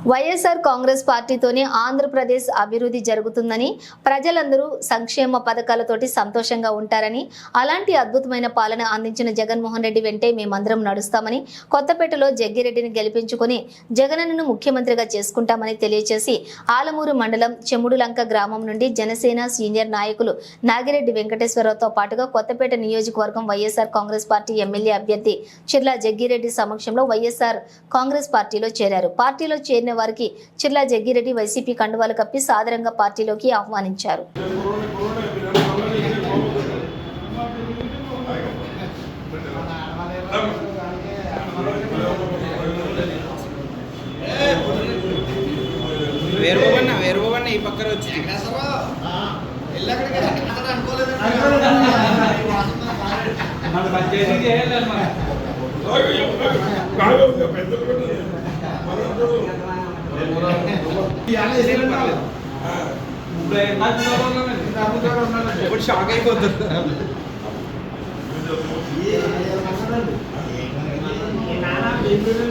వైఎస్ఆర్ కాంగ్రెస్ పార్టీతోనే ఆంధ్రప్రదేశ్ అభివృద్ధి జరుగుతుందని ప్రజలందరూ సంక్షేమ పథకాలతోటి సంతోషంగా ఉంటారని అలాంటి అద్భుతమైన పాలన అందించిన జగన్మోహన్ రెడ్డి వెంటే మేమందరం నడుస్తామని కొత్తపేటలో జగ్గిరెడ్డిని గెలిపించుకుని జగనన్నను ముఖ్యమంత్రిగా చేసుకుంటామని తెలియజేసి ఆలమూరు మండలం చెముడులంక గ్రామం నుండి జనసేన సీనియర్ నాయకులు నాగిరెడ్డి వెంకటేశ్వరరావుతో పాటుగా కొత్తపేట నియోజకవర్గం వైఎస్ఆర్ కాంగ్రెస్ పార్టీ ఎమ్మెల్యే అభ్యర్థి చిర్లా జగ్గిరెడ్డి సమక్షంలో వైఎస్ఆర్ కాంగ్రెస్ పార్టీలో చేరారు. పార్టీలో చేరిన వారికి చిర్లా జగ్గిరెడ్డి వైసీపీ కండువాలు కప్పి సాదరంగా పార్టీలోకి ఆహ్వానించారు. వేరువన్న వేరువన్న ఈ పక్కన వచ్చి. మన షాక్ అయిపోతుంది నానా బెంగళూరు